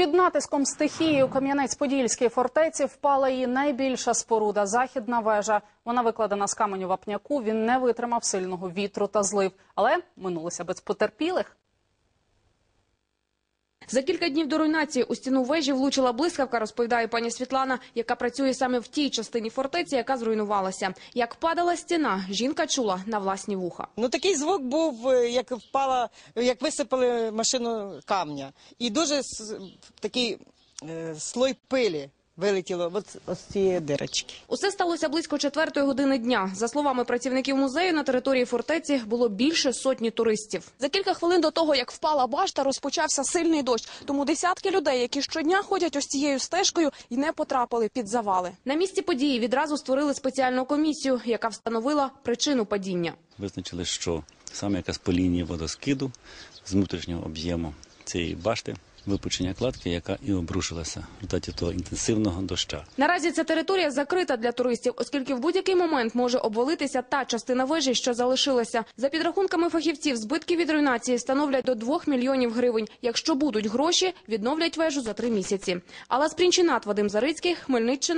Під натиском стихії у Кам'янець-Подільській фортеці впала її найбільша споруда – західна вежа. Вона викладена з каменю вапняку. Він не витримав сильного вітру та злив, але минулося без потерпілих. За кілька днів до руйнації у стіну вежі влучила блискавка, розповідає пані Світлана, яка працює саме в тій частині фортеці, яка зруйнувалася. Як падала стіна, жінка чула на власні вуха. Ну такий звук був, е, як впала, як висипали машину камня. І дуже такий е, слой пилі вилетіло от, з цієї дирочки. Усе сталося близько четвертої години дня. За словами працівників музею, на території фортеці було більше сотні туристів. За кілька хвилин до того, як впала башта, розпочався сильний дощ. Тому десятки людей, які щодня ходять ось цією стежкою, і не потрапили під завали. На місці події відразу створили спеціальну комісію, яка встановила причину падіння. Визначили, що саме якась по лінії водоскиду з внутрішнього об'єму цієї башти, випучення кладки, яка і обрушилася в результаті того інтенсивного доща. Наразі ця територія закрита для туристів, оскільки в будь-який момент може обвалитися та частина вежі, що залишилася. За підрахунками фахівців, збитки від руйнації становлять до 2 мільйонів гривень. Якщо будуть гроші, відновлять вежу за три місяці. Алла Спрінчинат, Вадим Зарицький, Хмельниччина.